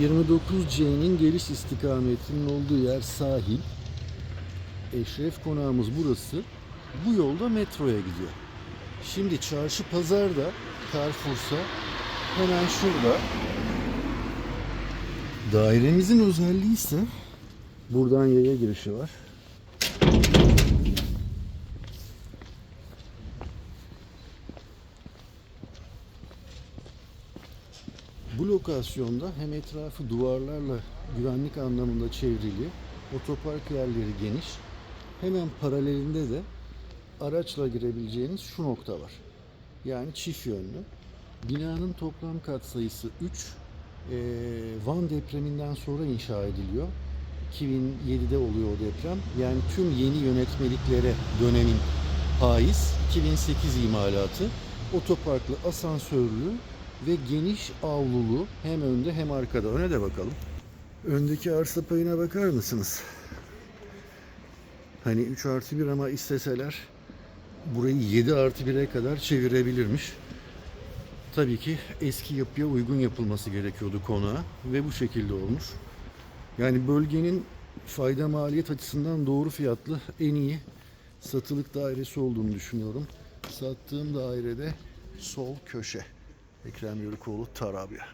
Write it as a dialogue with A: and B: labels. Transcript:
A: 29C'nin geliş istikametinin olduğu yer sahil. Eşref konağımız burası. Bu yolda metroya gidiyor. Şimdi çarşı pazarda Carrefour'sa hemen şurada. Dairemizin özelliği ise buradan yaya girişi var. Bu lokasyonda hem etrafı duvarlarla güvenlik anlamında çevrili, otopark yerleri geniş, hemen paralelinde de araçla girebileceğiniz şu nokta var. Yani çift yönlü. Binanın toplam katsayısı 3. Ee, Van depreminden sonra inşa ediliyor. 2007'de oluyor o deprem. Yani tüm yeni yönetmeliklere dönemin haiz 2008 imalatı otoparklı, asansörlü ve geniş avlulu hem önde hem arkada. Öne de bakalım. Öndeki arsa payına bakar mısınız? Hani 3 artı 1 ama isteseler burayı 7 artı 1'e kadar çevirebilirmiş. Tabii ki eski yapıya uygun yapılması gerekiyordu konağa ve bu şekilde olmuş. Yani bölgenin fayda maliyet açısından doğru fiyatlı en iyi satılık dairesi olduğunu düşünüyorum. Sattığım dairede sol köşe. Ekrem Yörükoğlu Tarabya.